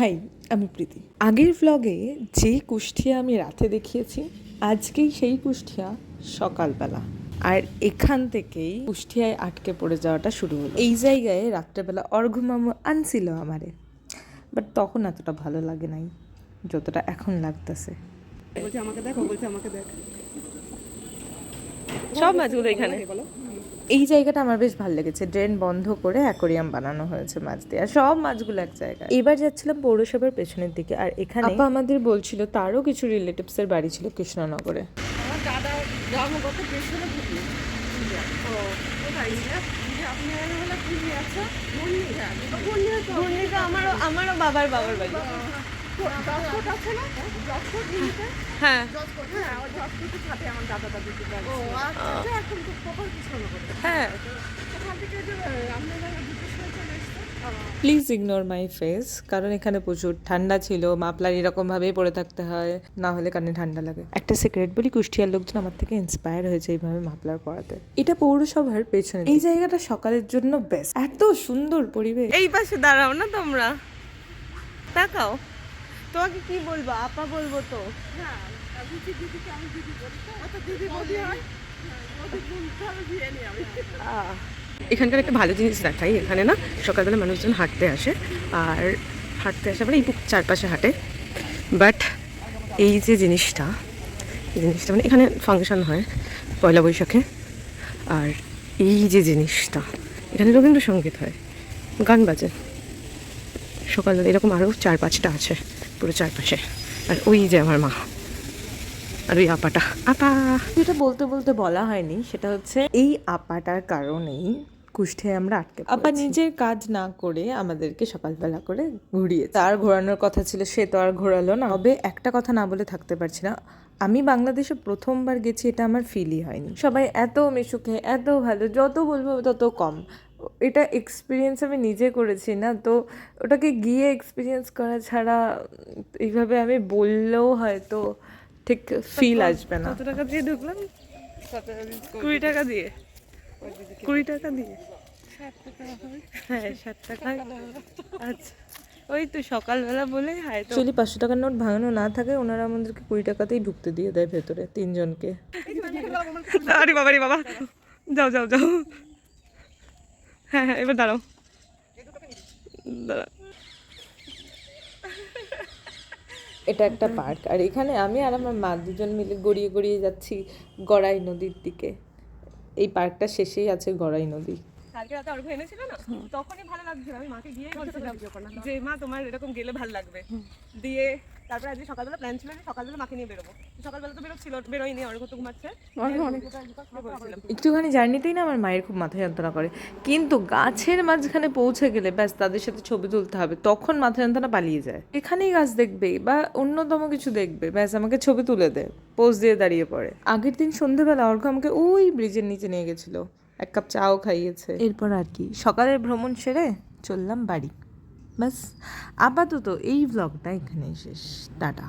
High আমি প্রীতি। আগের ভ্লগে যে কুষ্ঠিয়া আমি রাতে দেখিয়েছি আজকেই সেই কুষ্ঠিয়া সকালবেলা। আর এখান থেকেই কুষ্ঠিয়ায় আটকে পড়ে যাওয়াটা শুরু হলো। এই জায়গায় রাত্রেবেলা অর্ঘমামু আনছিল আমারে। বাট তখন এতটা ভালো লাগে নাই যতটা এখন লাগতেছে। আমাকে দেখো বলছে আমাকে দেখ। সব মাছগুলো এখানে। বলো। এই জায়গাটা আমার বেশ ভালো লেগেছে। ড্রেন বন্ধ করে অ্যাকোরিয়াম বানানো হয়েছে মাছ দিয়ে আর সব মাছগুলো এক জায়গায়। এবার যাচ্ছিলাম পৌরসভার পেছনের দিকে আর এখানে আপা আমাদের বলছিল তারও কিছু রিলেটিভস এর বাড়ি ছিল কৃষ্ণনগরে। আমার দাদা জন্মগত হ্যাঁ আমারও আমারও বাবার বাবার বাড়ি। হ্যাঁ হ্যাঁ। আমার দাদা দাদি ও আচ্ছা এখন তো হ্যাঁ। প্লিজ ইগনোর মাই ফেস কারণ এখানে প্রচুর ঠান্ডা ছিল মাপলার এরকম ভাবেই পড়ে থাকতে হয় না হলে কানে ঠান্ডা লাগে। একটা সিক্রেট বলি কুষ্টিয়ার লোকজন আমার থেকে ইন্সপায়ার হয়েছে এইভাবে মাপলার পড়াতে। এটা পৌরসভার পেছনে এই জায়গাটা সকালের জন্য বেস্ট এত সুন্দর পরিবেশ। এই পাশে দাঁড়াও না তোমরা। তাকাও। তোমাকে কি বলব? আপা বলব তো। হ্যাঁ দিদি দিদিকে আমি দিদি বলি অত দিদি বলি হয় এখানকার একটা ভালো জিনিস দেখাই। এখানে না সকালবেলা মানুষজন হাঁটতে আসে। আর হাঁটতে আসে মানে এই চারপাশে হাঁটে। বাট এই যে জিনিসটা এই জিনিসটা মানে এখানে ফাংশন হয় পয়লা বৈশাখে। আর এই যে জিনিসটা এখানে রবীন্দ্রসঙ্গীত হয় গান বাজে। সকালবেলা এরকম আরও চার পাঁচটা আছে। পুরো চারপাশে। আর ওই যে আমার মা। আর ওই আপাটা। আপা! যেটা বলতে বলতে বলা হয়নি সেটা হচ্ছে এই আপাটার কারণেই কুষ্ঠে আমরা আটকে আপা নিজের কাজ না করে আমাদেরকে সকালবেলা করে ঘুরিয়ে তার ঘোরানোর কথা ছিল সে তো আর ঘোরালো না। তবে একটা কথা না বলে থাকতে পারছি না। আমি বাংলাদেশে প্রথমবার গেছি এটা আমার ফিলই হয়নি। সবাই এত মিশুকে এত ভালো যত বলব তত কম। এটা এক্সপিরিয়েন্স আমি নিজে করেছি না তো ওটাকে গিয়ে এক্সপিরিয়েন্স করা ছাড়া এইভাবে আমি বললেও হয়তো ঠিক ফিল আসবে না। কত টাকা দিয়ে ঢুকলাম কুড়ি টাকা দিয়ে। কুড়ি টাকা দিয়ে? হ্যাঁ ষাট টাকা। আচ্ছা। ওই তো সকালবেলা বলে হায় অ্যাকচুয়ালি পাঁচশো টাকার নোট ভাঙানো না থাকে ওনারা আমাদেরকে কুড়ি টাকাতেই ঢুকতে দিয়ে দেয় ভেতরে তিনজনকে। আরে বাবা রে বাবা। যাও যাও যাও। হ্যাঁ হ্যাঁ এবার দাঁড়াও। দাঁড়াও এটা একটা পার্ক। আর এখানে আমি আর আমার মা দুজন মিলে গড়িয়ে গড়িয়ে যাচ্ছি গড়াই নদীর দিকে। এই পার্কটা শেষেই আছে গড়াই নদী। কালকে রাতে অর্ঘ এনেছিল না? তখনই ভালো লাগছিল। আমি মাকে গিয়ে বলছিলাম যে মা তোমার এরকম গেলে ভালো লাগবে। দিয়ে তারপরে আজকে সকালবেলা প্ল্যান ছিল যে সকালবেলা মাকে নিয়ে বেরোবো। সকালবেলা তো বেরোচ্ছিল বেরোয়নি অর্ঘ তো ঘুমাচ্ছে একটুখানি জার্নিতেই না আমার মায়ের খুব মাথা যন্ত্রণা করে। কিন্তু গাছের মাঝখানে পৌঁছে গেলে ব্যাস তাদের সাথে ছবি তুলতে হবে তখন মাথা যন্ত্রণা পালিয়ে যায়। এখানেই গাছ দেখবে বা অন্যতম কিছু দেখবে ব্যাস আমাকে ছবি তুলে দেয় পোজ দিয়ে দাঁড়িয়ে পড়ে। আগের দিন সন্ধ্যেবেলা অর্ঘ আমাকে ওই ব্রিজের নিচে নিয়ে গেছিল এক কাপ চাও খাইয়েছে। এরপর আর কি সকালের ভ্রমণ সেরে চললাম বাড়ি। ব্যাস আপাতত এই ব্লগটা এখানেই শেষ টাটা।